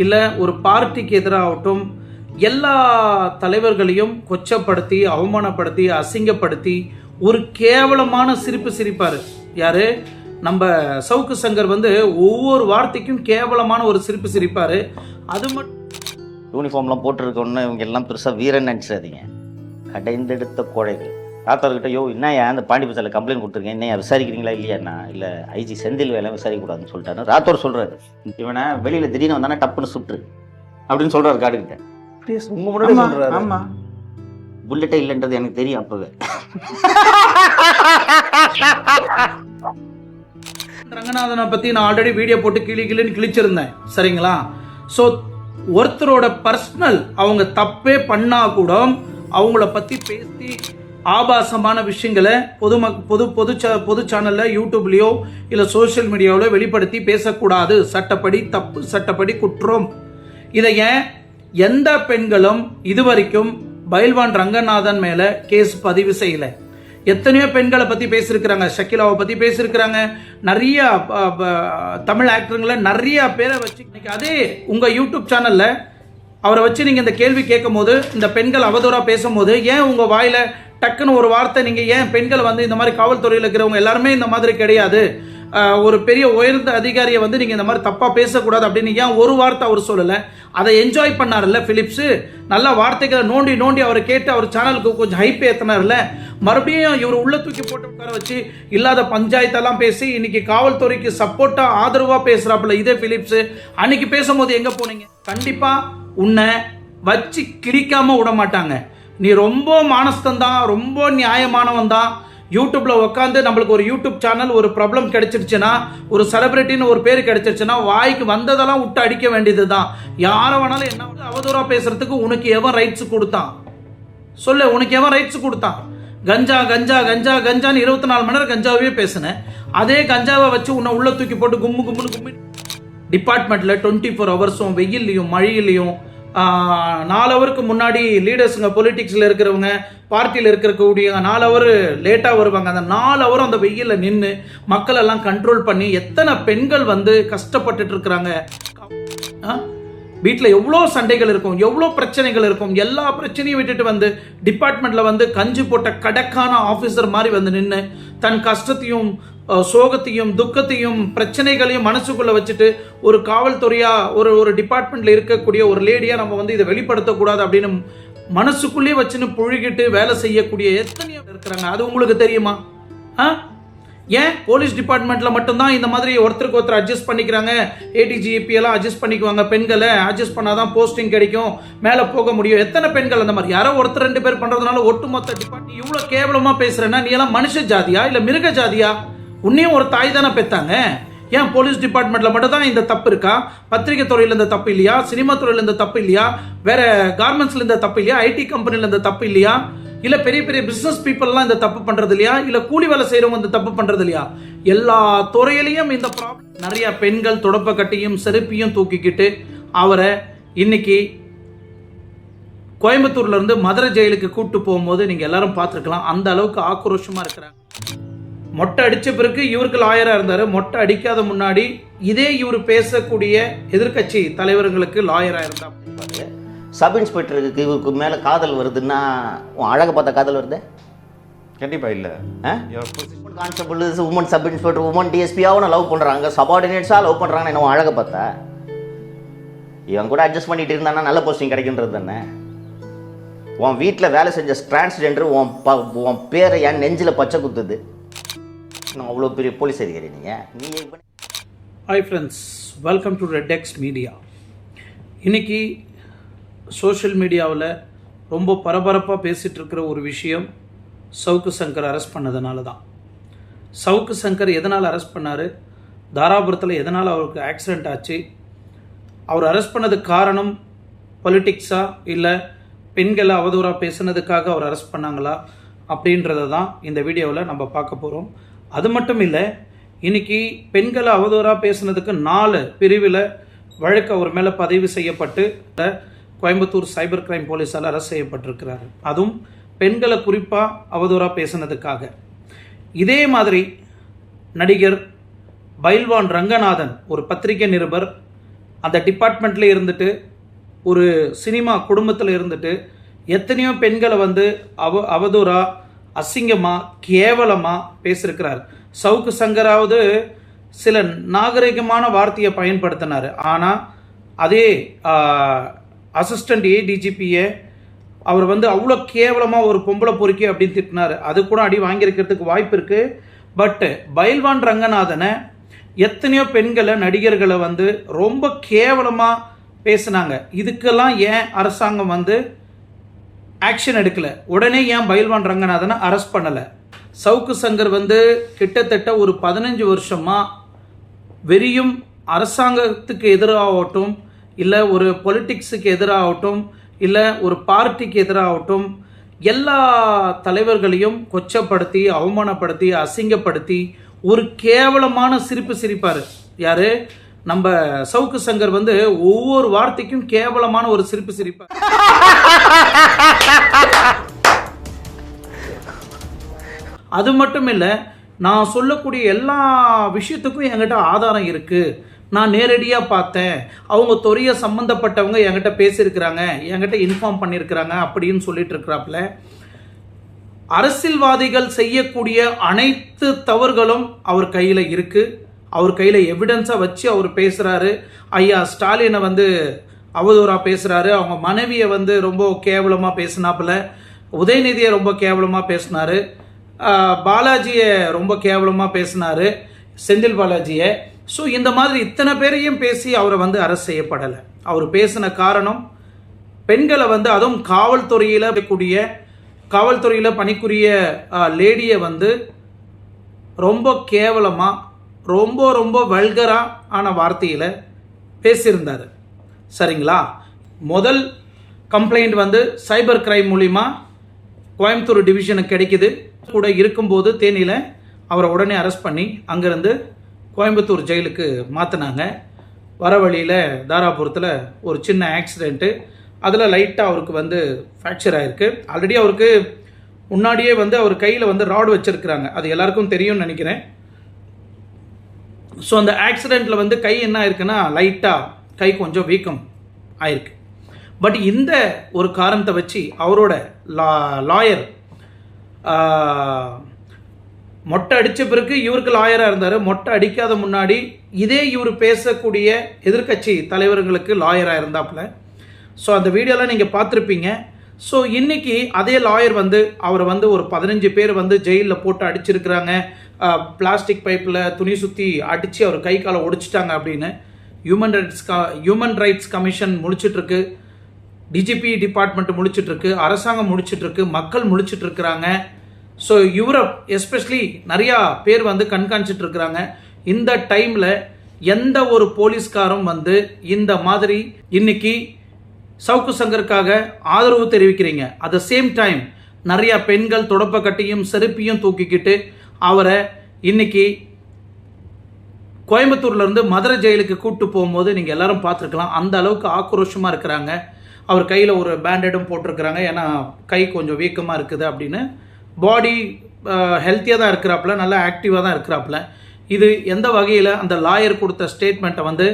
இல்லை ஒரு பார்ட்டிக்கு எதிராகட்டும் எல்லா தலைவர்களையும் கொச்சப்படுத்தி அவமானப்படுத்தி அசிங்கப்படுத்தி ஒரு கேவலமான சிரிப்பு சிரிப்பார். யார்? நம்ம சவுக்கு சங்கர் வந்து ஒவ்வொரு வார்த்தைக்கும் கேவலமான ஒரு சிரிப்பு சிரிப்பார். அது மட்டும் யூனிஃபார்ம்லாம் போட்டிருக்கோன்னு இவங்க எல்லாம் பெருசாக வீரன் நினச்சிடாதீங்க. கடைந்தெடுத்த கோழைகள். டாக்டர்கிட்ட யோ என்னையா அந்த பாண்டி பசாரில் கம்ப்ளைண்ட் கொடுத்துருக்கேன் என்னையா விசாரிக்கிறீங்களா இல்லையாண்ணா இல்லை ஐஜி செந்தில் வேலை விசாரிக்கக்கூடாதுன்னு சொல்லிட்டாரு. ராத்தோர் சொல்கிறாரு இவனை வெளியில் திடீர்னு வந்தானே டப்புன்னு சுட்டுரு அப்படின்னு சொல்கிறாரு காடுகிட்ட அப்படியே உங்க முன்னாடி சொல்கிறாரு ஆமா. புல்லட்டே இல்லைன்றது எனக்கு தெரியும் அப்போவே. ரங்கநாதனை பத்தி நான் ஆல்ரெடி வீடியோ போட்டு கிளி கிளின்னு கிழிச்சிருந்தேன். சரிங்களா? ஸோ ஒருத்தரோட பர்சனல் அவங்க தப்பே பண்ணா கூட அவங்கள பத்தி பேசி ஆபாசமான விஷயங்களை பொதுமக் பொது பொது பொது சேனலில் யூடியூப்லேயோ இல்லை சோஷியல் மீடியாவிலோ வெளிப்படுத்தி பேசக்கூடாது. சட்டப்படி தப்பு சட்டப்படி குற்றம். இதை ஏன் எந்த பெண்களும் இதுவரைக்கும் பைல்வான் ரங்கநாதன் மேலே கேஸ் பதிவு செய்யல? எத்தனையோ பெண்களை பற்றி பேசியிருக்கிறாங்க ஷக்கிலாவை பற்றி பேசியிருக்கிறாங்க நிறைய தமிழ் ஆக்டருங்களை நிறைய பேரை வச்சு இன்னைக்கு அதே உங்கள் யூடியூப் சேனலில் அவரை வச்சு நீங்கள் இந்த கேள்வி கேட்கும் போது இந்த பெண்கள் அவதூறாக பேசும்போது ஏன் உங்கள் வாயில் டக்குன்னு ஒரு வார்த்தை நீங்கள் ஏன் பெண்கள் வந்து இந்த மாதிரி காவல்துறையில் இருக்கிறவங்க எல்லாருமே இந்த மாதிரி கிடையாது. ஒரு பெரிய உயர்ந்த அதிகாரியை வந்து நீங்கள் இந்த மாதிரி தப்பாக பேசக்கூடாது அப்படின்னு ஏன் ஒரு வார்த்தை அவர் சொல்லலை? அதை என்ஜாய் பண்ணார்ல ஃபிலிப்ஸு நல்ல வார்த்தைகளை நோண்டி நோண்டி அவரை கேட்டு அவர் சேனலுக்கு கொஞ்சம் ஹைப் ஏற்றினார்ல மறுபடியும் இவர் உள்ள தூக்கி போட்டு உட்கார வச்சு இல்லாத பஞ்சாயத்தெல்லாம் பேசி இன்னைக்கு காவல்துறைக்கு சப்போர்ட்டாக ஆதரவாக பேசுகிறாப்புல இதே ஃபிலிப்ஸு அன்னைக்கு பேசும்போது எங்கே போனீங்க? கண்டிப்பாக உன்னை வச்சு கிழிக்காமல் விட மாட்டாங்க. நீ ரொம்ப மானஸ்தந்தான் ரொம்ப நியாயமானவன் தான் யூடியூப்ல உட்காந்து நம்மளுக்கு ஒரு யூடியூப் சேனல் ஒரு ப்ராப்ளம் கிடைச்சிருச்சுன்னா ஒரு செலிபிரிட்டின்னு ஒரு பேர் கிடைச்சிருச்சுன்னா வாய்க்கு வந்ததெல்லாம் விட்டு அடிக்க வேண்டியது தான் யாரை வேணாலும் என்ன அவதூறாக அவதூறா பேசுறதுக்கு உனக்கு எவன் ரைட்ஸ் கொடுத்தான்? சொல்லு உனக்கு எவன் ரைட்ஸ் கொடுத்தான்? கஞ்சா கஞ்சா கஞ்சா கஞ்சான்னு இருபத்தி நாலு மணி நேரம் கஞ்சாவே பேசினேன். அதே கஞ்சாவை வச்சு உன்னை உள்ள தூக்கி போட்டு கும்மு கும்முன்னு கும்மி டிபார்ட்மெண்ட்டில் டுவெண்ட்டி ஃபோர் ஹவர்ஸும் வெயில்லையும் மழையிலையும் நாலு ஹவருக்கு முன்னாடி லீடர்ஸுங்க பொலிட்டிக்ஸில் இருக்கிறவங்க பார்ட்டியில் இருக்கக்கூடிய நாலு ஹவர் லேட்டாக வருவாங்க. அந்த நாலு ஹவரும் அந்த வெயிலில் நின்று மக்களெல்லாம் கண்ட்ரோல் பண்ணி எத்தனை பெண்கள் வந்து கஷ்டப்பட்டுட்டு இருக்கிறாங்க. வீட்டில் எவ்வளோ சண்டைகள் இருக்கும் எவ்வளோ பிரச்சனைகள் இருக்கும். எல்லா பிரச்சனையும் விட்டுட்டு வந்து டிபார்ட்மெண்ட்டில் வந்து கஞ்சி போட்ட கடக்கான ஆஃபீஸர் மாதிரி வந்து நின்று தன் கஷ்டத்தையும் சோகத்தையும் துக்கத்தையும் பிரச்சனைகளையும் மனசுக்குள்ள வச்சுட்டு ஒரு காவல்துறையா ஒரு ஒரு டிபார்ட்மெண்ட்ல இருக்கக்கூடிய ஒரு லேடியா நம்ம வந்து இதை வெளிப்படுத்தக்கூடாது அப்படின்னு மனசுக்குள்ளேயே வச்சுன்னு புழுகிட்டு வேலை செய்யக்கூடிய எத்தனையோ இருக்கிறாங்க. அது உங்களுக்கு தெரியுமா? ஆ? ஏன்? போலீஸ் டிபார்ட்மெண்ட்ல மட்டும்தான் இந்த மாதிரி ஒருத்தருக்கு ஒருத்தர் அட்ஜஸ்ட் பண்ணிக்கிறாங்க. ஏடிஜிபி எல்லாம் அட்ஜஸ்ட் பண்ணிக்குவாங்க. பெண்களை அட்ஜஸ்ட் பண்ணாதான் போஸ்டிங் கிடைக்கும். மேலே போக முடியும். எத்தனை பெண்கள் அந்த மாதிரி? யாரோ ஒருத்தர் ரெண்டு பேர் பண்றதுனால ஒட்டுமொத்த டிபார்ட்மெண்ட் இவ்வளோ கேவலமா பேசுறேன்னா நீ எல்லாம் மனுஷ ஜாதியா? இல்ல மிருக ஜாதியா? உன்னையும் ஒரு தாய் தானே பெற்றாங்க ஏன் போலீஸ் டிபார்ட்மெண்ட்டில் மட்டும் தான் இந்த தப்பு இருக்கா? பத்திரிகை துறையில் இந்த தப்பு இல்லையா? சினிமா துறையில் இந்த தப்பு இல்லையா? வேற கார்மெண்ட்ஸில் இந்த தப்பு இல்லையா? ஐடி கம்பெனியில் இந்த தப்பு இல்லையா? இல்லை பெரிய பெரிய பிஸ்னஸ் பீப்புள்லாம் இந்த தப்பு பண்ணுறது இல்லையா? இல்லை கூலி வேலை செய்கிறவங்க இந்த தப்பு பண்ணுறது இல்லையா? எல்லா துறையிலையும் இந்த ப்ராப்ளம் நிறைய பெண்கள் தொடப்ப கட்டியும் செருப்பியும் தூக்கிக்கிட்டு அவரை இன்னைக்கு கோயம்புத்தூர்லேருந்து மதுரை ஜெயிலுக்கு கூப்பிட்டு போகும்போது நீங்கள் எல்லாரும் பார்த்துருக்கலாம். அந்த அளவுக்கு ஆக்ரோஷமாக இருக்கிறாங்க. மொட்டை அடிச்ச பிறகு இவருக்கு லாயரா இருந்தாரு. மொட்டை அடிக்காத முன்னாடி இதே இவர் பேசக்கூடிய எதிர்க்கட்சி தலைவர்களுக்கு லாயரா இருந்தார் சப் இன்ஸ்பெக்டருக்கு இவருக்கு மேலே காதல் வருதுன்னா உன் அழகை பார்த்த காதல் வருது? கண்டிப்பா இல்ல. Constable woman sub inspector woman டிஎஸ்பியாவும் love பண்ணுறாங்க சபார்டினேட்ஸாக லவ் பண்ணுறாங்கன்னு என்ன உன் அழகை பார்த்தா? இவன் கூட அட்ஜஸ்ட் பண்ணிட்டு இருந்தானா நல்ல போஸ்டிங் கிடைக்கின்றது தானே? உன் வீட்டில் வேலை செஞ்ச டிரான்ஸ்ஜெண்டர் உன் ப உன் பேரை என் நெஞ்சில் பச்சை குத்துது. நான் அவ்வளோ பெரிய போலீஸ் அதிகாரி நீங்கள் ஹாய் ஃப்ரெண்ட்ஸ் வெல்கம் டு ரெட்டெக்ஸ் மீடியா இன்னைக்கு சோஷியல் மீடியாவில் ரொம்ப பரபரப்பாக பேசிகிட்டு இருக்கிற ஒரு விஷயம் சவுக்கு சங்கர் அரெஸ்ட் பண்ணதுனால தான். சவுக்கு சங்கர் எதனால் அரெஸ்ட் பண்ணார்? தாராபுரத்தில் எதனால் அவருக்கு ஆக்சிடெண்ட் ஆச்சு? அவர் அரெஸ்ட் பண்ணதுக்கு காரணம் பொலிட்டிக்ஸா இல்லை பெண்களை அவதூறாக பேசுனதுக்காக அவர் அரெஸ்ட் பண்ணாங்களா? அப்படின்றத தான் இந்த வீடியோவில் நம்ம பார்க்க போகிறோம் அது மட்டும் இல்லை இன்னைக்கு பெண்களை அவதூறாக பேசுனதுக்கு நாலு பிரிவில் வழக்கு அவர் மேலே பதிவு செய்யப்பட்டு கோயம்புத்தூர் சைபர் கிரைம் போலீஸால் அரெஸ்ட் செய்யப்பட்டிருக்கிறாரு. அதுவும் பெண்களை குறிப்பாக அவதூறாக பேசுனதுக்காக. இதே மாதிரி நடிகர் பைல்வான் ரங்கநாதன் ஒரு பத்திரிகை நிருபர் அந்த டிபார்ட்மெண்ட்ல இருந்துட்டு ஒரு சினிமா குடும்பத்தில் இருந்துட்டு எத்தனையோ பெண்களை வந்து அவ அவதூறாக அசிங்கமா கேவலமா பேசியிருக்கிறார் சவுக்கு சங்கராவது சில நாகரிகமான வார்த்தையை பயன்படுத்தினார். ஆனால் அதே அசிஸ்டண்ட் ஏடிஜிபியை அவர் வந்து அவ்வளோ கேவலமாக ஒரு பொம்பளை பொறுக்கி அப்படின்னு திட்டினார். அது கூட அடி வாங்கியிருக்கிறதுக்கு வாய்ப்பு இருக்குது பட்டு பைல்வான் ரங்கநாதனை எத்தனையோ பெண்களை நடிகர்களை வந்து ரொம்ப கேவலமாக பேசுனாங்க. இதுக்கெல்லாம் ஏன் அரசாங்கம் வந்து ஆக்ஷன் எடுக்கல. உடனே ஏன் பயில்வான் ரங்கநாதனை அரெஸ்ட் பண்ணலை? சவுக்கு சங்கர் வந்து கிட்டத்தட்ட ஒரு பதினஞ்சு வருஷமாக வெறியும் அரசாங்கத்துக்கு எதிராகட்டும் இல்லை ஒரு பொலிட்டிக்ஸுக்கு எதிராகட்டும் இல்லை ஒரு பார்ட்டிக்கு எதிராகட்டும் எல்லா தலைவர்களையும் கொச்சப்படுத்தி அவமானப்படுத்தி அசிங்கப்படுத்தி ஒரு கேவலமான சிரிப்பு சிரிப்பார். யாரு? நம்ம சவுக்கு சங்கர் வந்து ஒவ்வொரு வார்த்தைக்கும் கேவலமான ஒரு சிரிப்பு சிரிப்பு. அது மட்டும் இல்லை நான் சொல்லக்கூடிய எல்லா விஷயத்துக்கும் என்கிட்ட ஆதாரம் இருக்குது நான் நேரடியாக பார்த்தேன். அவங்க தொரிய சம்மந்தப்பட்டவங்க என்கிட்ட பேசியிருக்கிறாங்க. என்கிட்ட இன்ஃபார்ம் பண்ணியிருக்கிறாங்க அப்படின்னு சொல்லிட்டு இருக்கிறாப்புல. அரசியல்வாதிகள் செய்யக்கூடிய அனைத்து தவறுகளும் அவர் கையில் இருக்குது அவர் கையில் எவிடன்ஸாக வச்சு அவர் பேசுகிறாரு ஐயா ஸ்டாலினை வந்து அவதூறாக பேசுகிறாரு அவங்க மனைவியை வந்து ரொம்ப கேவலமாக பேசினாப்புல. உதயநிதியை ரொம்ப கேவலமாக பேசினாரு. பாலாஜியை ரொம்ப கேவலமாக பேசினாரு. செந்தில் பாலாஜியை. ஸோ இந்த மாதிரி இத்தனை பேரையும் பேசி அவரை வந்து அரசு செய்யப்படலை. அவர் பேசின காரணம் பெண்களை வந்து அதுவும் காவல்துறையில் கூடிய காவல்துறையில் பணிக்குரிய லேடியை வந்து ரொம்ப கேவலமாக ரொம்ப ரொம்ப வல்கரா ஆன வார்த்தையில் பேசியிருந்தார். சரிங்களா? முதல் கம்ப்ளைண்ட் வந்து சைபர் கிரைம் மூலிமா கோயம்புத்தூர் டிவிஷனுக்கு கிடைக்கிது. கூட இருக்கும்போது தேனியில் அவரை உடனே அரெஸ்ட் பண்ணி அங்கேருந்து கோயம்புத்தூர் ஜெயிலுக்கு மாற்றினாங்க வர வழியில் தாராபுரத்தில் ஒரு சின்ன ஆக்சிடெண்ட்டு அதில் லைட்டாக அவருக்கு வந்து ஃப்ராக்சர் ஆகிருக்கு ஆல்ரெடி அவருக்கு முன்னாடியே வந்து அவர் கையில் வந்து ராடு வச்சுருக்கிறாங்க. அது எல்லாருக்கும் தெரியும்னு நினைக்கிறேன். ஸோ அந்த ஆக்சிடெண்ட்டில் வந்து கை என்ன ஆயிருக்குன்னா லைட்டாக கை கொஞ்சம் வீக்கம் ஆயிருக்கு. பட் இந்த ஒரு காரணத்தை வச்சு அவரோட லா லாயர் மொட்டை அடித்த பிறகு இவருக்கு லாயராக இருந்தார். மொட்டை அடிக்காத முன்னாடி இதே இவர் பேசக்கூடிய எதிர்க்கட்சி தலைவர்களுக்கு லாயராக இருந்தாப்புல. ஸோ அந்த வீடியோலாம் நீங்கள் பார்த்துருப்பீங்க. ஸோ இன்னைக்கு அதே லாயர் வந்து அவரை வந்து ஒரு பதினஞ்சு பேர் வந்து ஜெயிலில் போட்டு அடிச்சிருக்கிறாங்க. பிளாஸ்டிக் பைப்பில் துணி சுற்றி அடித்து அவர் கை காலை ஒடிச்சிட்டாங்க அப்படின்னு human rights human rights commission முடிச்சிட்ருக்கு DGP department முடிச்சிட்ருக்கு அரசாங்கம் முடிச்சிட்ருக்கு மக்கள் முழிச்சிட்டுருக்குறாங்க ஸோ யூரோப் எஸ்பெஷலி நிறையா பேர் வந்து கண்காணிச்சிட்டு இருக்கிறாங்க இந்த டைமில் எந்த ஒரு போலீஸ்காரும் வந்து இந்த மாதிரி இன்னைக்கு சவுக்கு சங்கருக்காக ஆதரவு தெரிவிக்கிறீங்க. அட் த சேம் டைம் நிறைய பெண்கள் தொடப்ப கட்டியும் செருப்பியும் தூக்கிக்கிட்டு அவரை இன்னைக்கு கோயம்புத்தூர்ல இருந்து மதுரை ஜெயிலுக்கு கூட்டு போகும்போது நீங்க எல்லாரும் பார்த்துருக்கலாம். அந்த அளவுக்கு ஆக்ரோஷமா இருக்கிறாங்க. அவர் கையில் ஒரு பேண்டேடும் போட்டிருக்கிறாங்க. ஏன்னா கை கொஞ்சம் வீக்கமாக இருக்குது அப்படின்னு. பாடி ஹெல்த்தியாக தான் இருக்கிறாப்புல. நல்லா ஆக்டிவாக தான் இருக்கிறாப்புல. இது எந்த வகையில் அந்த லாயர் கொடுத்த ஸ்டேட்மெண்ட்டை வந்து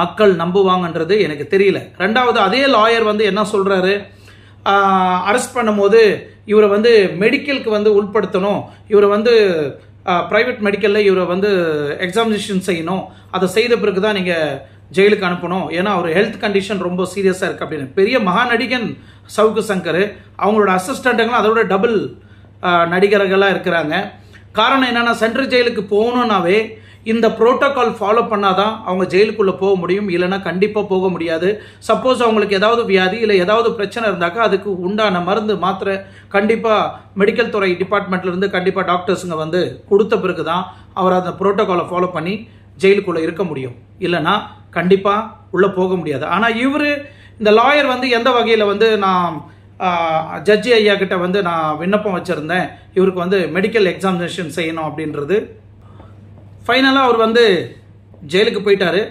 மக்கள் நம்புவாங்கன்றது எனக்கு தெரியல. ரெண்டாவது அதே லாயர் வந்து என்ன சொல்கிறாரு அரெஸ்ட் பண்ணும்போது இவரை வந்து மெடிக்கலுக்கு வந்து உட்படுத்தணும் இவரை வந்து ப்ரைவேட் மெடிக்கலில் இவரை வந்து எக்ஸாமினேஷன் செய்யணும். அதை செய்த பிறகு தான் நீங்கள் ஜெயிலுக்கு அனுப்பணும். ஏன்னா அவர் ஹெல்த் கண்டிஷன் ரொம்ப சீரியஸாக இருக்குது அப்படின்னு. பெரிய மகா நடிகன் சவுக்கு சங்கர் அவங்களோட அசிஸ்டண்ட்டுங்களும் அதோட டபுள் நடிகர்களாக இருக்கிறாங்க. காரணம் என்னென்னா சென்ட்ரல் ஜெயிலுக்கு போகணுன்னாவே இந்த ப்ரோட்டோக்கால் ஃபாலோ பண்ணாதான் அவங்க ஜெயிலுக்குள்ளே போக முடியும் இல்லைன்னா கண்டிப்பாக போக முடியாது. சப்போஸ் அவங்களுக்கு ஏதாவது வியாதி இல்லை ஏதாவது பிரச்சனை இருந்தாக்கா அதுக்கு உண்டான மருந்து மாத்திரை கண்டிப்பாக மெடிக்கல் துறை டிபார்ட்மெண்ட்லேருந்து கண்டிப்பாக டாக்டர்ஸுங்க வந்து கொடுத்த பிறகு தான் அவர் அந்த ப்ரோட்டோக்காலை ஃபாலோ பண்ணி ஜெயிலுக்குள்ளே இருக்க முடியும். இல்லைன்னா கண்டிப்பாக உள்ளே போக முடியாது. ஆனால் இவர் இந்த லாயர் வந்து எந்த வகையில் வந்து நான் ஜட்ஜி ஐயா கிட்ட வந்து நான் விண்ணப்பம் வச்சுருந்தேன் இவருக்கு வந்து மெடிக்கல் எக்ஸாமினேஷன் செய்யணும் அப்படின்றது ஃபைனலாக அவர் வந்து ஜெயிலுக்கு போயிட்டாரு.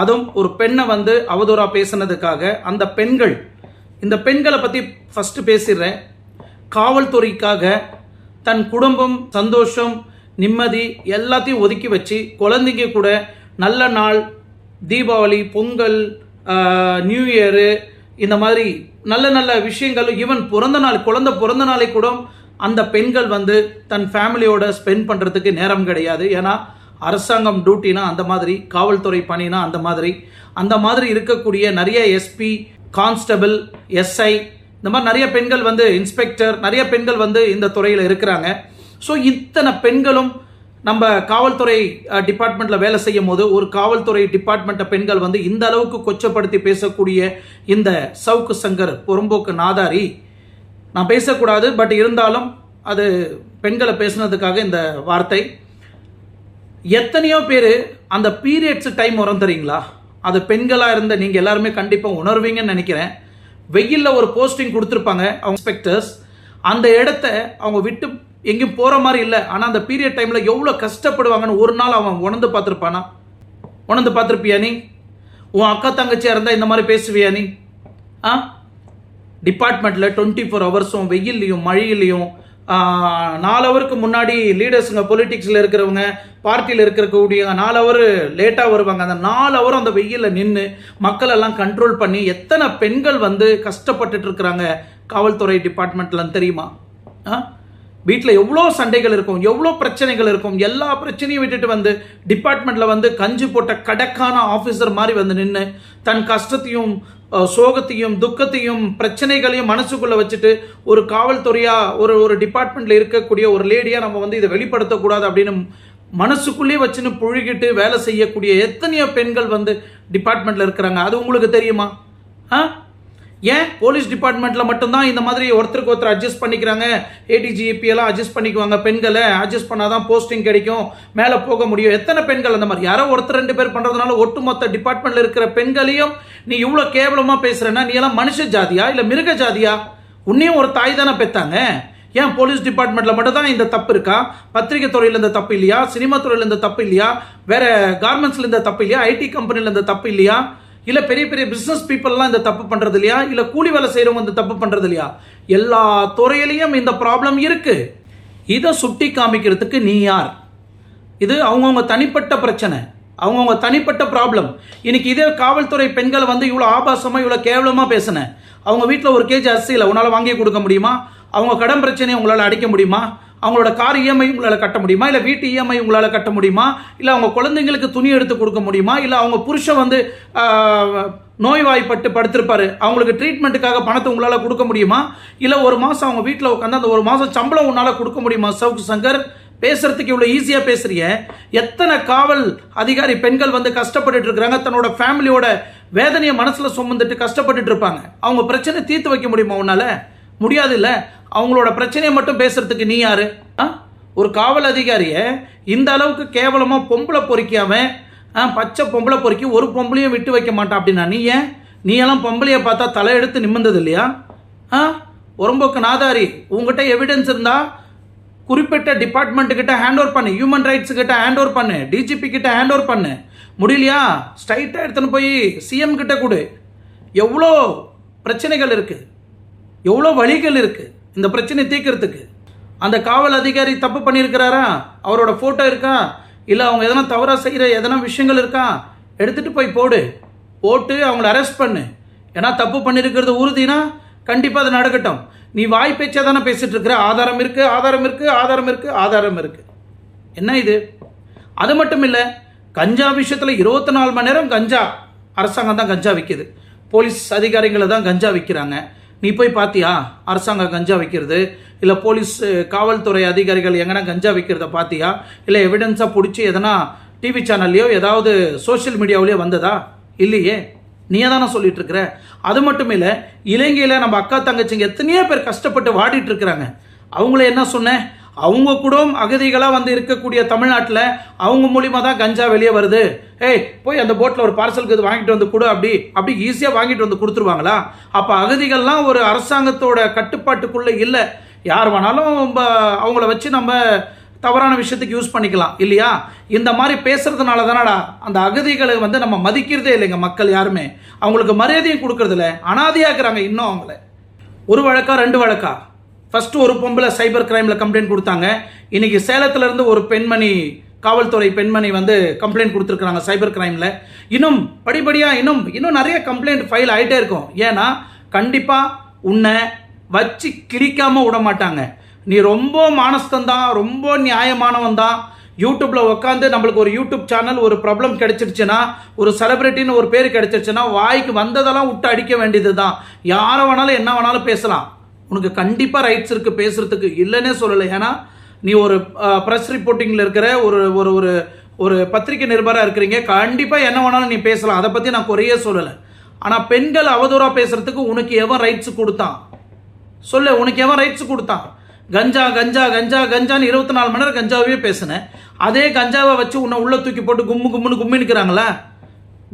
அதுவும் ஒரு பெண்ணை வந்து அவதூறாக பேசினதுக்காக அந்த பெண்கள் இந்த பெண்களை பற்றி ஃபஸ்ட்டு பேசிடுறேன். காவல்துறைக்காக தன் குடும்பம் சந்தோஷம் நிம்மதி எல்லாத்தையும் ஒதுக்கி வச்சு குழந்தைங்க கூட நல்ல நாள் தீபாவளி பொங்கல் நியூ இயரு இந்த மாதிரி நல்ல நல்ல விஷயங்கள் ஈவன் பிறந்த நாள் குழந்தை பிறந்த நாளை கூட அந்த பெண்கள் வந்து தன் ஃபேமிலியோட ஸ்பெண்ட் பண்ணுறதுக்கு நேரம் கிடையாது. ஏன்னா அரசாங்கம் டியூட்டினா அந்த மாதிரி காவல்துறை பணினா அந்த மாதிரி அந்த மாதிரி இருக்கக்கூடிய நிறைய எஸ்பி கான்ஸ்டபிள் எஸ்ஐ இந்த மாதிரி நிறைய பெண்கள் வந்து இன்ஸ்பெக்டர் நிறைய பெண்கள் வந்து இந்த துறையில் இருக்கிறாங்க. ஸோ இத்தனை பெண்களும் நம்ம காவல்துறை டிபார்ட்மெண்ட்டில் வேலை செய்யும் போது ஒரு காவல்துறை டிபார்ட்மெண்ட்டை பெண்கள் வந்து இந்த அளவுக்கு கொச்சப்படுத்தி பேசக்கூடிய இந்த சவுக்கு சங்கர் புறம்போக்கு நாதாரி நான் பேசக்கூடாது பட் இருந்தாலும் அது பெண்களை பேசுனதுக்காக இந்த வார்த்தை. எத்தனையோ பேர் அந்த பீரியட்ஸ் டைம் வரும் தெரியுங்களா? அது பெண்களாக இருந்த நீங்கள் எல்லாருமே கண்டிப்பாக உணர்வீங்கன்னு நினைக்கிறேன். வெயிலில் ஒரு போஸ்டிங் கொடுத்துருப்பாங்க அவங்க இன்ஸ்பெக்டர்ஸ் அந்த இடத்த அவங்க விட்டு எங்கேயும் போகிற மாதிரி இல்லை. ஆனால் அந்த பீரியட் டைமில் எவ்வளோ கஷ்டப்படுவாங்கன்னு ஒரு நாள் அவன் உணர்ந்து பார்த்துருப்பானா? உணர்ந்து பார்த்துருப்பியா நீ? உன் அக்கா தங்கச்சியாக இருந்தால் இந்த மாதிரி பேசுவியா நீ? ஆ? டிபார்ட்மெண்ட்டில் டுவெண்ட்டி ஃபோர் ஹவர்ஸும் வெயில்லையும் மழையிலையும் நாலு ஹவருக்கு முன்னாடி லீடர்ஸுங்க பொலிட்டிக்ஸில் இருக்கிறவங்க பார்ட்டியில் இருக்கக்கூடிய நாலு ஹவர் லேட்டாக வருவாங்க. அந்த நாலவரும் அந்த வெயிலில் நின்று மக்களெல்லாம் கண்ட்ரோல் பண்ணி எத்தனை பெண்கள் வந்து கஷ்டப்பட்டுட்டு இருக்கிறாங்க? காவல்துறை டிபார்ட்மெண்ட்லன்னு தெரியுமா? ஆ? வீட்டில் எவ்வளோ சண்டைகள் இருக்கும் எவ்வளோ பிரச்சனைகள் இருக்கும். எல்லா பிரச்சனையும் விட்டுட்டு வந்து டிபார்ட்மெண்ட்டில் வந்து கஞ்சி போட்ட கடக்கான ஆஃபீஸர் மாதிரி வந்து நின்று தன் கஷ்டத்தையும் சோகத்தையும் துக்கத்தையும் பிரச்சனைகளையும் மனசுக்குள்ளே வச்சுட்டு ஒரு காவல்துறையாக ஒரு ஒரு டிபார்ட்மெண்ட்டில் இருக்கக்கூடிய ஒரு லேடியாக நம்ம வந்து இதை வெளிப்படுத்தக்கூடாது அப்படின்னு மனசுக்குள்ளேயே வச்சுன்னு புழுகிட்டு வேலை செய்யக்கூடிய எத்தனையோ பெண்கள் வந்து டிபார்ட்மெண்ட்டில் இருக்கிறாங்க. அது உங்களுக்கு தெரியுமா? ஆ? ஏன்? போலீஸ் டிபார்ட்மெண்ட்ல மட்டும்தான் இந்த மாதிரி ஒருத்தருக்கு ஒருத்தர் அட்ஜஸ்ட் பண்ணிக்கிறாங்க. ஏடிஜிபி எல்லாம் அட்ஜஸ்ட் பண்ணிக்குவாங்க பெண்களை. அட்ஜஸ்ட் பண்ணாதான் போஸ்டிங் கிடைக்கும். மேலே போக முடியும். எத்தனை பெண்கள் அந்த மாதிரி? யாரோ ஒருத்தர் ரெண்டு பேர் பண்றதுனால ஒட்டுமொத்த டிபார்ட்மெண்ட்ல இருக்கிற பெண்களையும் நீ இவ்வளோ கேவலமா பேசுகிறேன்னா நீ எல்லாம் மனுஷ ஜாதியா இல்ல மிருக ஜாதியா? உன்னையும் ஒரு தாய் தானே பெத்தாங்க? ஏன் போலீஸ் டிபார்ட்மெண்ட்ல மட்டும் தான் இந்த தப்பு இருக்கா? பத்திரிகை துறையில இந்த தப்பு இல்லையா? சினிமா துறையில இந்த தப்பு இல்லையா? வேற கார்மெண்ட்ஸ்ல இந்த தப்பு இல்லையா? ஐடி கம்பெனில இந்த தப்பு இல்லையா? இல்லை பெரிய பெரிய பிஸ்னஸ் பீப்புள்லாம் இந்த தப்பு பண்ணுறது இல்லையா? இல்லை கூலி வேலை செய்கிறவங்க இந்த தப்பு பண்ணுறது இல்லையா? எல்லா துறையிலையும் இந்த ப்ராப்ளம் இருக்குது இதை சுட்டி காமிக்கிறதுக்கு நீ யார்? இது அவங்கவுங்க தனிப்பட்ட பிரச்சனை. அவங்கவுங்க தனிப்பட்ட ப்ராப்ளம் இன்னைக்கு இதே காவல்துறை பெண்களை வந்து இவ்வளோ ஆபாசமாக இவ்வளோ கேவலமாக பேசினேன் அவங்க வீட்டில் ஒரு கேஜி அரிசியில் உன்னால் வாங்கி கொடுக்க முடியுமா? அவங்க கடன் பிரச்சனையை உங்களால் அடைக்க முடியுமா? அவங்களோட கார் இஎம்ஐ உங்களால் கட்ட முடியுமா? இல்லை வீட்டு இஎம்ஐ உங்களால் கட்ட முடியுமா? இல்லை அவங்க குழந்தைங்களுக்கு துணி எடுத்து கொடுக்க முடியுமா? இல்லை அவங்க புருஷன் வந்து நோய்வாய்ப்பட்டு படுத்திருப்பாரு. அவங்களுக்கு ட்ரீட்மெண்ட்டுக்காக பணத்தை உங்களால் கொடுக்க முடியுமா? இல்லை ஒரு மாதம் அவங்க வீட்டில் உட்காந்து அந்த ஒரு மாதம் சம்பளம் உன்னால் கொடுக்க முடியுமா சவுக்கு சங்கர்? பேசுறதுக்கு இவ்வளோ ஈஸியாக பேசுறிய. எத்தனை காவல் அதிகாரி பெண்கள் வந்து கஷ்டப்பட்டுட்டு இருக்கிறாங்க. தன்னோட ஃபேமிலியோட வேதனையை மனசில் சுமந்துட்டு கஷ்டப்பட்டுட்டு இருப்பாங்க. அவங்க பிரச்சனை தீர்த்து வைக்க முடியுமா உன்னால? முடியாது இல்லை அவங்களோட பிரச்சனையை மட்டும் பேசுறதுக்கு நீ யாரு? ஆ? ஒரு காவல் அதிகாரியை இந்த அளவுக்கு கேவலமாக பொம்பளை பொறிக்காம ஆ, பச்சை பொம்பளை பொறுக்கி ஒரு பொம்பளையும் விட்டு வைக்க மாட்டான் அப்படின்னா நீ ஏன்? நீ எல்லாம் பொம்பளையை பார்த்தா தலையெடுத்து நிமிர்ந்தது இல்லையா? ஆ? உரம்போக்கு நாதாரி உங்ககிட்ட எவிடன்ஸ் இருந்தா குறிப்பிட்ட டிபார்ட்மெண்ட் கிட்ட ஹேண்ட் ஓவர் பண்ணு. ஹியூமன் ரைட்ஸ் கிட்ட ஹேண்ட் ஓவர் பண்ணு. டிஜிபி கிட்ட ஹேண்ட் ஓவர் பண்ணு. முடியலையா? ஸ்ட்ரைட்டாக எடுத்துன்னு போய் சிஎம் கிட்ட கொடு. எவ்வளோ பிரச்சனைகள் இருக்குது எவ்வளோ வழிகள் இருக்குது இந்த பிரச்சனை தீர்க்கறதுக்கு. அந்த காவல் அதிகாரி தப்பு பண்ணியிருக்கிறாரா? அவரோட ஃபோட்டோ இருக்கா? இல்லை அவங்க எதனா தவறாக செய்கிற எதனா விஷயங்கள் இருக்கா? எடுத்துகிட்டு போய் போடு. போட்டு அவங்கள அரெஸ்ட் பண்ணு. ஏன்னா தப்பு பண்ணியிருக்கிறது உறுதினா கண்டிப்பாக அது நடக்கட்டும். நீ வாய் பேச்சா தானே பேசிகிட்டு இருக்கிற? ஆதாரம் இருக்குது ஆதாரம் இருக்குது ஆதாரம் இருக்குது ஆதாரம் இருக்குது என்ன இது? அது மட்டும் இல்லை கஞ்சா விஷயத்தில் இருபத்தி நாலு மணி நேரம் கஞ்சா. அரசாங்கம் தான் கஞ்சா விற்கிது போலீஸ் அதிகாரிகளை தான் கஞ்சா விற்கிறாங்க நீ போய் பார்த்தியா அரசாங்கம் கஞ்சா வைக்கிறது. இல்லை போலீஸ் காவல்துறை அதிகாரிகள் எங்கன்னா கஞ்சா வைக்கிறத பார்த்தியா இல்லை எவிடன்ஸாக பிடிச்சி எதனா டிவி சேனல்லையோ ஏதாவது சோஷியல் மீடியாவிலையோ வந்ததா? இல்லையே. நீயே தானே சொல்லிட்டு இருக்கிற அது மட்டும் இல்லை இலங்கையில் நம்ம அக்கா தங்கச்சிங்க எத்தனையோ பேர் கஷ்டப்பட்டு வாடிட்டு இருக்கிறாங்க அவங்கள என்ன சொன்னேன் அவங்க கூட அகதிகளாக வந்து இருக்கக்கூடிய தமிழ்நாட்டில் அவங்க மூலியமாக தான் கஞ்சா வெளியே வருது. ஏய் போய் அந்த போட்டில் ஒரு பார்சலுக்கு இது வாங்கிட்டு வந்து கொடு அப்படி அப்படி ஈஸியாக வாங்கிட்டு வந்து கொடுத்துருவாங்களா? அப்போ அகதிகள்லாம் ஒரு அரசாங்கத்தோட கட்டுப்பாட்டுக்குள்ளே இல்லை. யார் வேணாலும் அவங்கள வச்சு நம்ம தவறான விஷயத்துக்கு யூஸ் பண்ணிக்கலாம் இல்லையா? இந்த மாதிரி பேசுறதுனால தானடா அந்த அகதிகளை வந்து நம்ம மதிக்கிறதே இல்லைங்க மக்கள் யாருமே. அவங்களுக்கு மரியாதையும் கொடுக்கறதில்ல அனாதையாக்குறாங்க இன்னும் அவங்கள. ஒரு வழக்கா ரெண்டு வழக்கா? ஃபர்ஸ்ட் ஒரு பொம்பளை சைபர் கிரைம்ல கம்ப்ளைண்ட் கொடுத்தாங்க. இன்னைக்கு சேலத்துல இருந்து ஒரு பெண்மணி காவல்துறை பெண்மணி வந்து கம்ப்ளைண்ட் கொடுத்துருக்குறாங்க சைபர் கிரைமில் இன்னும் படிப்படியாக இன்னும் இன்னும் நிறைய கம்ப்ளைண்ட் ஃபைல் ஆகிட்டே இருக்கும். ஏன்னா கண்டிப்பாக உன்னை வச்சு கிழிக்காம விட மாட்டாங்க. நீ ரொம்ப மானஸ்தந்தான் ரொம்ப நியாயமானவன் தான். யூடியூப்ல உட்காந்து நம்மளுக்கு ஒரு யூடியூப் சேனல் ஒரு ப்ராப்ளம் கிடைச்சிருச்சுன்னா ஒரு செலிபிரிட்டின்னு ஒரு பேர் கிடைச்சிருச்சுன்னா வாய்க்கு வந்ததெல்லாம் விட்டு அடிக்க வேண்டியது தான் யாரை வேணாலும் என்ன வேணாலும் பேசலாம். உனக்கு கண்டிப்பாக ரைட்ஸ் இருக்குது பேசுகிறதுக்கு இல்லைன்னே சொல்லலை. ஏன்னா நீ ஒரு ப்ரெஸ் ரிப்போர்ட்டிங்கில் இருக்கிற ஒரு ஒரு ஒரு ஒரு பத்திரிகை நிருபராக இருக்கிறீங்க. கண்டிப்பாக என்ன வேணாலும் நீ பேசலாம். அதை பற்றி நான் குறையே சொல்லலை. ஆனால் பெண்கள் அவதூறாக பேசுகிறதுக்கு உனக்கு எவன் ரைட்ஸ் கொடுத்தான்? சொல்லு உனக்கு எவன் ரைட்ஸ் கொடுத்தான்? கஞ்சா கஞ்சா கஞ்சா கஞ்சான்னு இருபத்தி நாலு மணி நேரம் கஞ்சாவே பேசினேன். அதே கஞ்சாவை வச்சு உன்னை உள்ளே தூக்கி போட்டு கும்மு கும்முன்னு கும்மி இருக்கிறாங்களே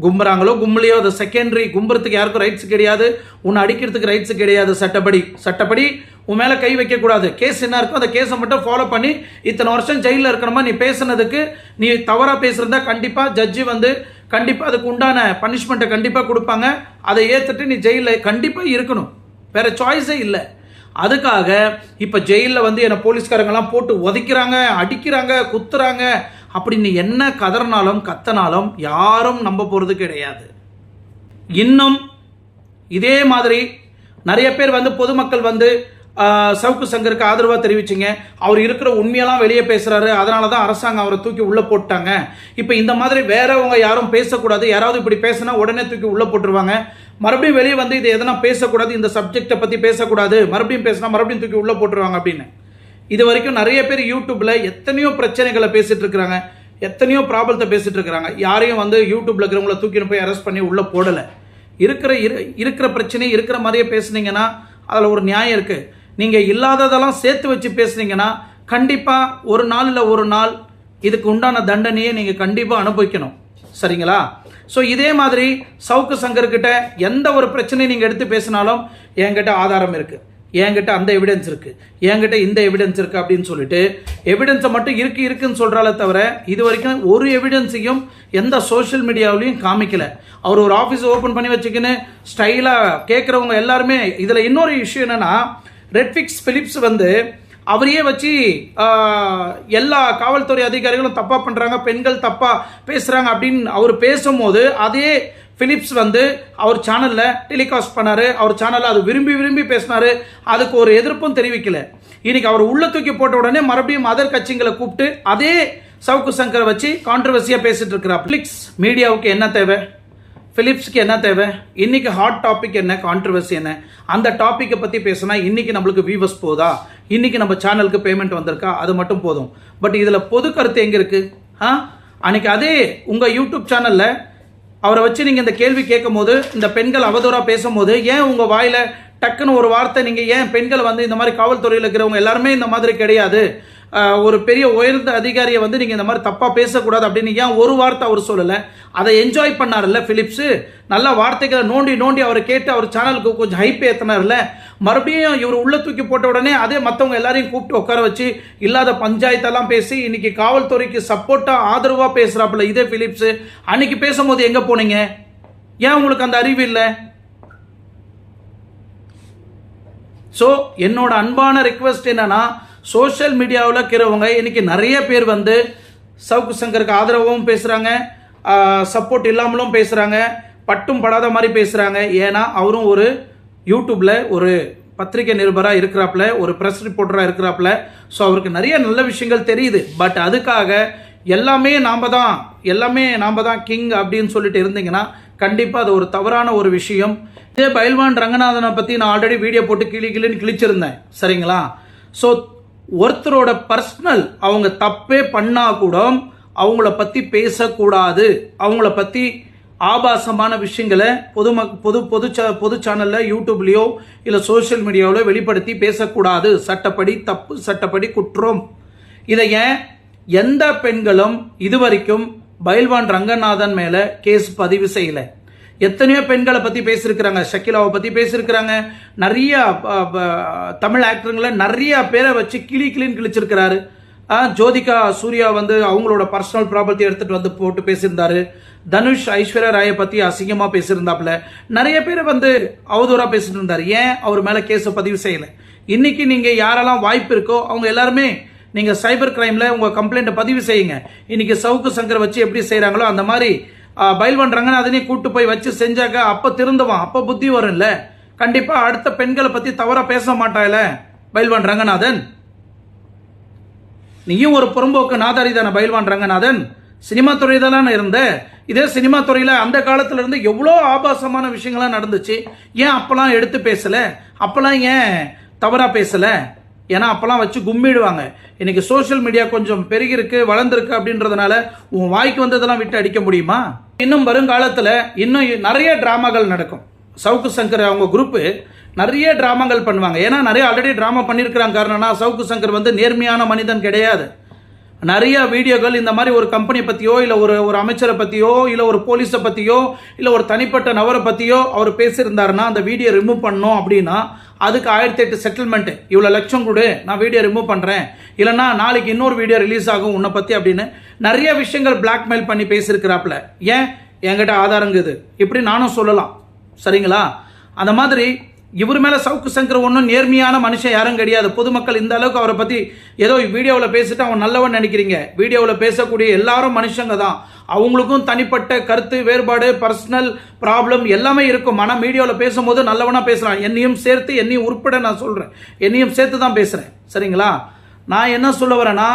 கும்புறாங்களோ கும்பலையோ அது செகண்டரி கும்புறதுக்கு யாருக்கும் ரைட்ஸ் கிடையாது. உன்னை அடிக்கிறதுக்கு ரைட்ஸ் கிடையாது சட்டப்படி. சட்டப்படி உன் மேலே கை வைக்கக்கூடாது. கேஸ் என்ன இருக்கோ அந்த கேஸை மட்டும் ஃபாலோ பண்ணி இத்தனை வருஷம் ஜெயிலில் இருக்கணுமா நீ பேசுனதுக்கு நீ தவறாக பேசுகிறதா கண்டிப்பாக ஜட்ஜி வந்து கண்டிப்பாக அதுக்கு உண்டான பனிஷ்மெண்ட்டை கண்டிப்பாக கொடுப்பாங்க. அதை ஏற்றுட்டு நீ ஜெயிலில் கண்டிப்பாக இருக்கணும். வேற சாய்ஸே இல்லை. அதுக்காக இப்போ ஜெயிலில் வந்து என்னை போலீஸ்காரங்கெல்லாம் போட்டு உதைக்கிறாங்க அடிக்கிறாங்க குத்துறாங்க. அப்படின்னு என்ன கதறினாலும் கத்தனாலும் யாரும் நம்ப போகிறது கிடையாது. இன்னும் இதே மாதிரி நிறைய பேர் வந்து பொதுமக்கள் வந்து சவுக்கு சங்கருக்கு ஆதரவாக தெரிவிச்சிங்க. அவர் இருக்கிற உண்மையெல்லாம் வெளியே பேசுகிறாரு அதனால தான் அரசாங்கம் அவரை தூக்கி உள்ளே போட்டாங்க. இப்போ இந்த மாதிரி வேறவங்க யாரும் பேசக்கூடாது. யாராவது இப்படி பேசினா உடனே தூக்கி உள்ளே போட்டுருவாங்க. மறுபடியும் வெளியே வந்து இது எதனா பேசக்கூடாது. இந்த சப்ஜெக்டை பற்றி பேசக்கூடாது. மறுபடியும் பேசினா மறுபடியும் தூக்கி உள்ளே போட்டுருவாங்க அப்படின்னு. இது வரைக்கும் நிறைய பேர் யூடியூப்ல எத்தனையோ பிரச்சனைகளை பேசிட்டு இருக்கிறாங்க. எத்தனையோ ப்ராப்ளத்தை பேசிட்டு இருக்கிறாங்க. யாரையும் வந்து யூடியூப்ல இருக்கிறவங்கள தூக்கின்னு போய் அரெஸ்ட் பண்ணி உள்ள போடல. இருக்கிற இரு- இருக்கிற பிரச்சனை இருக்கிற மாதிரியே பேசுனீங்கன்னா அதில் ஒரு நியாயம் இருக்கு. நீங்க இல்லாததெல்லாம் சேர்த்து வச்சு பேசுனீங்கன்னா கண்டிப்பா ஒரு நாள் இல்லை ஒரு நாள் இதுக்கு உண்டான தண்டனையை நீங்க கண்டிப்பா அனுபவிக்கணும். சரிங்களா? ஸோ இதே மாதிரி சவுக்கு சங்கர்கிட்ட எந்த ஒரு பிரச்சனையும் நீங்கள் எடுத்து பேசினாலும் என்கிட்ட ஆதாரம் இருக்குது என்கிட்ட அந்த எவிடன்ஸ் இருக்குது என்கிட்ட இந்த எவிடன்ஸ் இருக்குது அப்படின்னு சொல்லிட்டு எவிடன்ஸை மட்டும் இருக்கு இருக்குன்னு சொல்கிறால தவிர இது வரைக்கும் ஒரு எவிடன்ஸையும் எந்த சோஷியல் மீடியாவிலையும் காமிக்கலை. அவர் ஒரு ஆஃபீஸ் ஓப்பன் பண்ணி வச்சுக்கின்னு ஸ்டைலாக கேட்குறவங்க எல்லாருமே இதில் இன்னொரு இஷ்யூ என்னென்னா ரெட்ஃபிக்ஸ் ஃபிலிப்ஸ் வந்து அவரையே வச்சு எல்லா காவல்துறை அதிகாரிகளும் தப்பாக பண்ணுறாங்க பெண்கள் தப்பாக பேசுகிறாங்க அப்படின்னு அவர் பேசும்போது அதே ஃபிலிப்ஸ் வந்து அவர் சேனலில் டெலிகாஸ்ட் பண்ணார். அவர் சேனலில் அது விரும்பி விரும்பி பேசினாரு. அதுக்கு ஒரு எதிர்ப்பும் தெரிவிக்கல. இன்னைக்கு அவர் உள்ள தூக்கி போட்ட உடனே மறுபடியும் அதர் கட்சிங்களை கூப்பிட்டு அதே சவுக்கு சங்கரை வச்சு கான்ட்ரவர்சியாக பேசிகிட்டு இருக்கிறார். ஃபிலிக்ஸ் மீடியாவுக்கு என்ன தேவை? ஃபிலிப்ஸ்க்கு என்ன தேவை? இன்னைக்கு ஹாட் டாபிக் என்ன? கான்ட்ரவர்சி என்ன? அந்த டாப்பிக்கை பற்றி பேசினா இன்றைக்கி நம்மளுக்கு வியூவர்ஸ் போதா? இன்றைக்கி நம்ம சேனலுக்கு பேமெண்ட் வந்திருக்கா? அது மட்டும் போதும். பட் இதில் பொது கருத்து எங்கே இருக்குது ஆ? அன்னைக்கு அதே உங்கள் யூடியூப் சேனலில் அவரை வச்சு நீங்கள் இந்த கேள்வி கேட்கும்போது இந்த பெண்கள் அவதூறாக பேசும்போது ஏன் உங்கள் வாயில் டக்குன்னு ஒரு வார்த்தை நீங்கள் ஏன் பெண்கள் வந்து இந்த மாதிரி காவல்துறையில் இருக்கிறவங்க எல்லாருமே இந்த மாதிரி கிடையாது? ஒரு பெரிய உயர்ந்த அதிகாரியை வந்து நீங்கள் இந்த மாதிரி தப்பாக பேசக்கூடாது அப்படின்னு ஏன் ஒரு வார்த்தை அவர் சொல்லலை? அதை என்ஜாய் பண்ணார்ல ஃபிலிப்ஸு நல்ல வார்த்தைகளை நோண்டி நோண்டி அவரை கேட்டு அவர் சேனலுக்கு கொஞ்சம் ஹைப் ஏற்றினார்ல மறுபடியும் இவர் உள்ள தூக்கி போட்ட உடனே அதே மற்றவங்க எல்லாரையும் கூப்பிட்டு உட்கார வச்சு இல்லாத பஞ்சாயத்தெல்லாம் பேசி இன்னைக்கு காவல்துறைக்கு சப்போர்ட்டாக ஆதரவாக பேசுகிறாப்புல இதே ஃபிலிப்ஸு அன்னைக்கு பேசும்போது எங்கே போனீங்க? ஏன் உங்களுக்கு அந்த அறிவு இல்லை? ஸோ என்னோட அன்பான ரிக்வெஸ்ட் என்னன்னா சோஷியல் மீடியாவில் இருக்கிறவங்க இன்றைக்கி நிறைய பேர் வந்து சவுக்கு சங்கருக்கு ஆதரவாகவும் பேசுகிறாங்க சப்போர்ட் இல்லாமலும் பேசுகிறாங்க பட்டும் படாத மாதிரி பேசுகிறாங்க ஏன்னா அவரும் ஒரு யூடியூப்பில் ஒரு பத்திரிகை நிருபராக இருக்கிறாப்புல ஒரு ப்ரெஸ் ரிப்போர்ட்டராக இருக்கிறாப்புல. ஸோ அவருக்கு நிறைய நல்ல விஷயங்கள் தெரியுது. பட் அதுக்காக எல்லாமே நாம் தான் எல்லாமே நாம் தான் கிங் அப்படின்னு சொல்லிட்டு இருந்தீங்கன்னா கண்டிப்பாக அது ஒரு தவறான ஒரு விஷயம். இதே பயில்வான் ரங்கநாதனை பற்றி நான் ஆல்ரெடி வீடியோ போட்டு கிளி கிளின்னு கிழிச்சிருந்தேன். சரிங்களா? ஸோ ஒருத்தரோட பர்சனல் அவங்க தப்பே பண்ணா கூட அவங்கள பற்றி பேசக்கூடாது. அவங்கள பற்றி ஆபாசமான விஷயங்களை பொதுமக் பொது பொது பொது சேனலில் யூடியூப்லேயோ இல்லை சோஷியல் மீடியாவில் வெளிப்படுத்தி பேசக்கூடாது. சட்டப்படி தப்பு சட்டப்படி குற்றம். இதை ஏன் எந்த பெண்களும் இதுவரைக்கும் பயில்வான் ரங்கநாதன் மேல கேஸ் பதிவு செய்யல? எத்தனையோ பெண்களை பற்றி பேசியிருக்கிறாங்க. ஷக்கிலாவை பற்றி பேசியிருக்கிறாங்க. நிறைய தமிழ் ஆக்டருங்களை நிறைய பேரை வச்சு கிளி கிளின்னு கிழிச்சிருக்கிறாரு. ஜோதிகா சூர்யா வந்து அவங்களோட பர்சனல் ப்ராப்பர்ட்டி எடுத்துகிட்டு வந்து போட்டு பேசியிருந்தாரு. தனுஷ் ஐஸ்வர்யா ராயை பற்றி அசிங்கமாக பேசியிருந்தாப்புல. நிறைய பேர் வந்து அவதூறாக பேசிட்டு இருந்தார். ஏன் அவர் மேலே கேஸை பதிவு செய்யலை? இன்னைக்கு நீங்கள் யாரெல்லாம் வாய்ப்பு இருக்கோ அவங்க எல்லாருமே நீங்கள் சைபர் கிரைமில் உங்கள் கம்ப்ளைண்ட்டை பதிவு செய்யுங்க. இன்னைக்கு சவுக்கு சங்கர் வச்சு எப்படி செய்கிறாங்களோ அந்த மாதிரி பயல் பண்ணுறாங்கன்னு அதனையும் கூட்டு போய் வச்சு செஞ்சாக்க அப்போ திருந்துவான். அப்போ புத்தி வரும்ல. கண்டிப்பாக அடுத்த பெண்களை பற்றி தவறாக பேச மாட்டாயில பயில்வான் ரங்கநாதன். நீயும் ஒரு புறம்போக்கு நாதாரி தானே பயில்வான் ரங்கநாதன். சினிமா துறை தானே இருந்த. இதே சினிமா துறையில் அந்த காலத்துல இருந்து எவ்வளோ ஆபாசமான விஷயங்கள்லாம் நடந்துச்சு. ஏன் அப்பெல்லாம் எடுத்து பேசலை? அப்பெல்லாம் ஏன் தவறாக பேசலை? ஏன்னா அப்போல்லாம் வச்சு கும்மிடுவாங்க. இன்றைக்கி சோஷியல் மீடியா கொஞ்சம் பெருகிருக்கு வளர்ந்துருக்கு அப்படின்றதுனால உன் வாய்க்கு வந்ததெல்லாம் விட்டு அடிக்க முடியுமா? இன்னும் வருங்காலத்தில் இன்னும் நிறைய டிராமாக்கள் நடக்கும். சவுக்கு சங்கர் அவங்க குரூப்பு நிறைய ட்ராமாக்கள் பண்ணுவாங்க. ஏன்னா நிறைய ஆல்ரெடி ட்ராமா பண்ணியிருக்கிறாங்க காரணம்னா சவுக்கு சங்கர் வந்து நேர்மையான மனிதன் கிடையாது. நிறைய வீடியோக்கள் இந்த மாதிரி ஒரு கம்பெனி பற்றியோ இல்லை ஒரு ஒரு அமைச்சரை பற்றியோ இல்லை ஒரு போலீஸை பற்றியோ இல்லை ஒரு தனிப்பட்ட நபரை பற்றியோ அவர் பேசியிருந்தாருன்னா அந்த வீடியோ ரிமூவ் பண்ணோம் அப்படின்னா அதுக்கு ஆயிரத்தி எட்டு செட்டில்மெண்ட்டு இவ்வளோ லட்சம் கொடு நான் வீடியோ ரிமூவ் பண்ணுறேன் இல்லைன்னா நாளைக்கு இன்னொரு வீடியோ ரிலீஸ் ஆகும் உன்னை பற்றி அப்படின்னு நிறைய விஷயங்கள் பிளாக்மெயில் பண்ணி பேசியிருக்கிறாப்புல. ஏன்? என்கிட்ட ஆதாரங்குது இப்படி நானும் சொல்லலாம். சரிங்களா? அந்த மாதிரி இவர் மேலே சவுக்கு சங்கர் ஒன்றும் நேர்மையான மனுஷன் யாரும் கிடையாது. பொதுமக்கள் இந்த அளவுக்கு அவரை பற்றி ஏதோ வீடியோவில் பேசிட்டு அவன் நல்லவன் நினைக்கிறீங்க. வீடியோவில் பேசக்கூடிய எல்லாரும் மனுஷங்க தான். அவங்களுக்கும் தனிப்பட்ட கருத்து வேறுபாடு பர்சனல் ப்ராப்ளம் எல்லாமே இருக்கும். ஆனால் மீடியாவில் பேசும்போது நல்லவனாக பேசுகிறான் என்னையும் சேர்த்து என்னையும் உட்பட நான் சொல்கிறேன் என்னையும் சேர்த்து தான் பேசுகிறேன் சரிங்களா? நான் என்ன சொல்ல வரேன்னா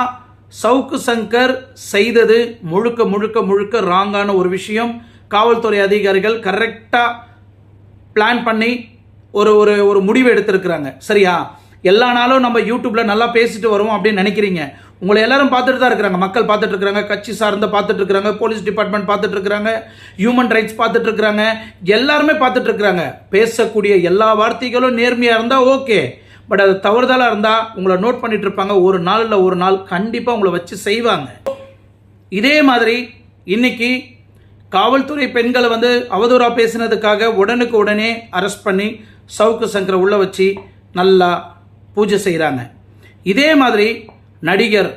சவுக்கு சங்கர் செய்தது முழுக்க முழுக்க முழுக்க ராங்கான ஒரு விஷயம். காவல்துறை அதிகாரிகள் கரெக்டாக பிளான் பண்ணி ஒரு ஒரு ஒரு முடிவு எடுத்திருக்கிறாங்க. சரியா? எல்லா நாளும் நம்ம யூடியூப்ல நல்லா பேசிட்டு வருவோம் அப்படின்னு நினைக்கிறீங்க. உங்களை எல்லாரும் பார்த்துட்டு தான் இருக்கிறாங்க. மக்கள் பார்த்துட்டு இருக்கிறாங்க. கட்சி சார்ந்த பார்த்துட்டு இருக்கிறாங்க. போலீஸ் டிபார்ட்மெண்ட் பார்த்துட்டு இருக்கிறாங்க. ஹியூமன் ரைட்ஸ் பார்த்துட்டு இருக்கிறாங்க. எல்லாருமே பார்த்துட்டு இருக்கிறாங்க. பேசக்கூடிய எல்லா வார்த்தைகளும் நேர்மையா இருந்தா ஓகே. பட் அது தவறுதலாக இருந்தால் உங்களை நோட் பண்ணிட்டு இருப்பாங்க. ஒரு நாள் இல்லை ஒரு நாள் கண்டிப்பாக உங்களை வச்சு செய்வாங்க. இதே மாதிரி இன்னைக்கு காவல்துறை பெண்களை வந்து அவதூறா பேசினதுக்காக உடனுக்கு உடனே அரெஸ்ட் பண்ணி சவுக்கு சங்கரை உள்ள வச்சு நல்லா பூஜை செய்கிறாங்க இதே மாதிரி நடிகர்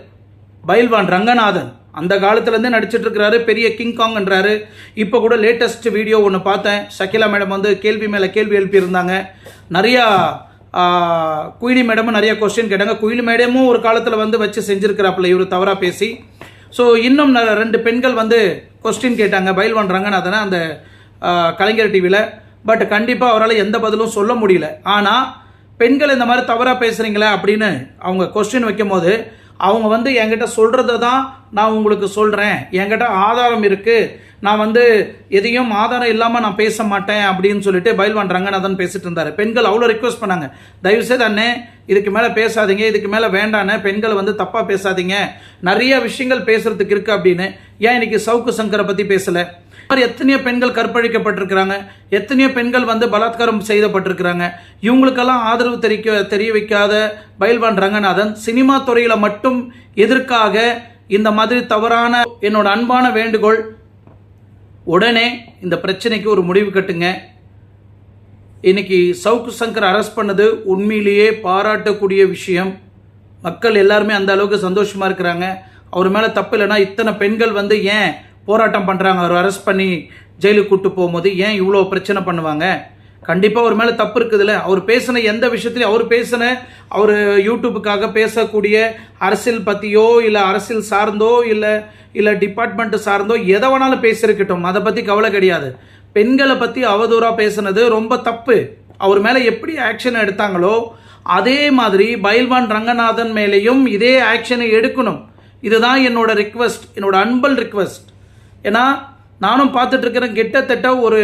பைல்வான் ரங்கநாதன் அந்த காலத்துலேருந்து நடிச்சிட்டு இருக்கிறாரு பெரிய கிங் காங்ன்றாரு இப்போ கூட லேட்டஸ்ட் வீடியோ ஒன்று பார்த்தேன். ஷக்கிலா மேடம் வந்து கேள்வி மேலே கேள்வி எழுப்பியிருந்தாங்க. நிறையா குயிலி மேடமும் நிறைய கொஸ்டின் கேட்டாங்க. குயிலி மேடமும் ஒரு காலத்தில் வந்து வச்சு செஞ்சுருக்கிறாப்புல இவர் தவறாக பேசி. ஸோ இன்னும் ரெண்டு பெண்கள் வந்து கொஸ்டின் கேட்டாங்க பயில்வான் ரங்கநாதனை அந்த கலைஞர் டிவியில் பட் கண்டிப்பாக அவரால் எந்த பதிலும் சொல்ல முடியல. ஆனால் பெண்கள் இந்த மாதிரி தவறாக பேசுகிறீங்களே அப்படின்னு அவங்க கொஸ்டின் வைக்கும்போது அவங்க வந்து என்கிட்ட சொல்கிறத தான் நான் உங்களுக்கு சொல்கிறேன் என்கிட்ட ஆதாரம் இருக்குது நான் வந்து எதையும் ஆதாரம் இல்லாமல் நான் பேச மாட்டேன் அப்படின்னு சொல்லிட்டு பயில்வான் ரங்கநாதன் பேசிட்டு இருந்தார். பெண்கள் அவ்வளோ ரிக்வஸ்ட் பண்ணாங்க. தயவுசெய்து அண்ணே இதுக்கு மேலே பேசாதீங்க இதுக்கு மேலே வேண்டானே பெண்கள் வந்து தப்பாக பேசாதீங்க. நிறைய விஷயங்கள் பேசுறதுக்கு இருக்கு அப்படின்னு. ஏன் இன்னைக்கு சவுக்கு சங்கரை பற்றி பேசலை? மாதிரி எத்தனையோ பெண்கள் கற்பழிக்கப்பட்டிருக்கிறாங்க. எத்தனையோ பெண்கள் வந்து பலாத்காரம் செய்தப்பட்டிருக்கிறாங்க. இவங்களுக்கெல்லாம் ஆதரவு தெரிவிக்க தெரிய வைக்காத பயில்வான் ரங்கநாதன் சினிமா துறையில் மட்டும் எதற்காக இந்த மாதிரி தவறான என்னோட அன்பான வேண்டுகோள் உடனே இந்த பிரச்சனைக்கு ஒரு முடிவு கட்டுங்க. இன்னைக்கு சவுக்கு சங்கர் அரெஸ்ட் பண்ணது உண்மையிலேயே பாராட்டக்கூடிய விஷயம். மக்கள் எல்லாருமே அந்த அளவுக்கு சந்தோஷமாக இருக்கிறாங்க. அவர் மேலே தப்பு இல்லைன்னா இத்தனை பெண்கள் வந்து ஏன் போராட்டம் பண்ணுறாங்க அவர் அரெஸ்ட் பண்ணி ஜெயிலுக்கு கூட்டு போகும்போது ஏன் இவ்வளோ பிரச்சனை பண்ணுவாங்க? கண்டிப்பாக அவர் மேலே தப்பு இருக்குதுல்ல? அவர் பேசின எந்த விஷயத்திலையும் அவர் பேசின அவர் யூடியூபுக்காக பேசக்கூடிய அரசியல் பற்றியோ இல்லை அரசியல் சார்ந்தோ இல்லை இல்லை டிபார்ட்மெண்ட் சார்ந்தோ எதை வேணாலும் பேசியிருக்கட்டும். அதை பற்றி கவலை கிடையாது. பெண்களை பற்றி அவதூறாக பேசுனது ரொம்ப தப்பு. அவர் மேலே எப்படி ஆக்ஷன் எடுத்தாங்களோ அதே மாதிரி பயில்வான் ரங்கநாதன் மேலேயும் இதே ஆக்ஷனை எடுக்கணும். இதுதான் என்னோட ரிக்வெஸ்ட் என்னோட அன்பல் ரிக்வெஸ்ட் ஏன்னா நானும் பார்த்துட்ருக்கிறேன் கிட்டத்தட்ட ஒரு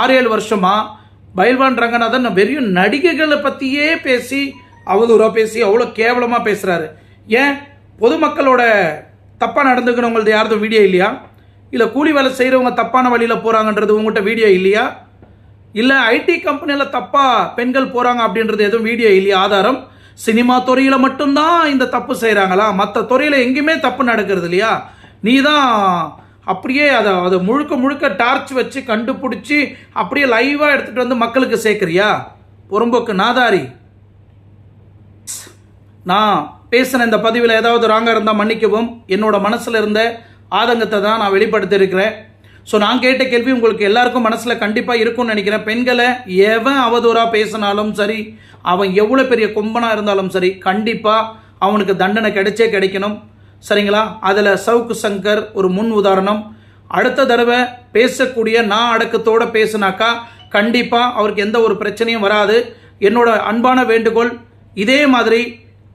ஆறு ஏழு வருஷமாக பயில்வான் ரங்கநாதன் வெறும் நடிகைகளை பற்றியே பேசி அவதூறாக பேசி அவ்வளோ கேவலமாக பேசுகிறாரு ஏன்? பொதுமக்களோட தப்பாக நடந்துக்கணுங்கிறது யாரதும் வீடியோ இல்லையா? இல்லை கூலி வேலை செய்கிறவங்க தப்பான வழியில் போகிறாங்கன்றது உங்கள்கிட்ட வீடியோ இல்லையா? இல்லை ஐடி கம்பெனியில் தப்பாக பெண்கள் போகிறாங்க அப்படின்றது எதுவும் வீடியோ இல்லையா? ஆதாரம்? சினிமா துறையில் மட்டும்தான் இந்த தப்பு செய்கிறாங்களா மற்ற துறையில் எங்கேயுமே தப்பு நடக்கிறது இல்லையா? நீ தான் அப்படியே அதை அதை முழுக்க முழுக்க டார்ச் வச்சு கண்டுபிடிச்சி அப்படியே லைவாக எடுத்துகிட்டு வந்து மக்களுக்கு சேர்க்குறியா? புறம்போக்கு நாதாரி. நான் பேசின இந்த பதிவில் ஏதாவது ராங்காக இருந்தால் மன்னிக்கவும். என்னோட மனசில் இருந்த ஆதங்கத்தை தான் நான் வெளிப்படுத்தியிருக்கிறேன். ஸோ நான் கேட்ட கேள்வி உங்களுக்கு எல்லாருக்கும் மனசில் கண்டிப்பாக இருக்கும்னு நினைக்கிறேன். பெண்களை எவன் அவதூறாக பேசினாலும் சரி அவன் எவ்வளோ பெரிய கொம்பனாக இருந்தாலும் சரி கண்டிப்பாக அவனுக்கு தண்டனை கிடைச்சே கிடைக்கணும். சரிங்களா? அதில் சவுக்கு சங்கர் ஒரு முன் உதாரணம். அடுத்த தடவை பேசக்கூடிய நான் அடக்கத்தோடு பேசுனாக்கா கண்டிப்பாக அவருக்கு எந்த ஒரு பிரச்சனையும் வராது. என்னோட அன்பான வேண்டுகோள் இதே மாதிரி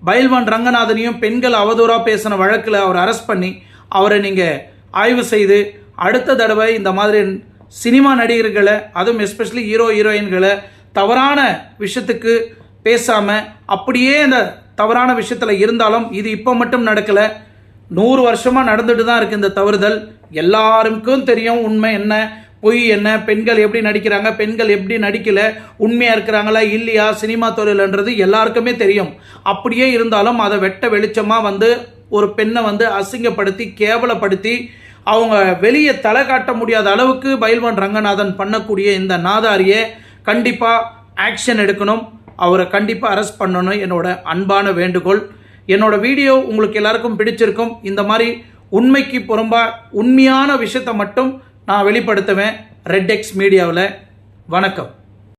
பயில்வான் ரங்கநாதனையும் பெண்கள் அவதூறாக பேசின வழக்கில் அவர் அரெஸ்ட் பண்ணி அவரை நீங்கள் ஆய்வு செய்து அடுத்த தடவை இந்த மாதிரி சினிமா நடிகர்களை அதுவும் எஸ்பெஷலி ஹீரோ ஹீரோயின்களை தவறான விஷயத்துக்கு பேசாமல் அப்படியே அந்த தவறான விஷயத்தில் இருந்தாலும் இது இப்போ மட்டும் நடக்கலை. நூறு வருஷமாக நடந்துட்டு தான் இருக்குது இந்த தவறுதல். எல்லாருக்கும் தெரியும் உண்மை என்ன பொய் என்ன பெண்கள் எப்படி நடிக்கிறாங்க பெண்கள் எப்படி நடிக்கல உண்மையாக இருக்கிறாங்களா இல்லையா சினிமா தொழில்ன்றது எல்லாருக்குமே தெரியும். அப்படியே இருந்தாலும் அதை வெட்ட வெளிச்சமாக வந்து ஒரு பெண்ணை வந்து அசிங்கப்படுத்தி கேவலப்படுத்தி அவங்க வெளியே தலை காட்ட முடியாத அளவுக்கு பயில்வான் ரங்கநாதன் பண்ணக்கூடிய இந்த நாதாரியை கண்டிப்பாக ஆக்ஷன் எடுக்கணும். அவரை கண்டிப்பாக அரெஸ்ட் பண்ணணும். என்னோட அன்பான வேண்டுகோள். என்னோட வீடியோ உங்களுக்கு எல்லாருக்கும் பிடிச்சிருக்கும். இந்த மாதிரி உண்மைக்கு புறம்பாக உண்மையான விஷயத்தை மட்டும் நான் வெளிப்படுத்துவேன். ரெட் எக்ஸ் மீடியாவில் வணக்கம்.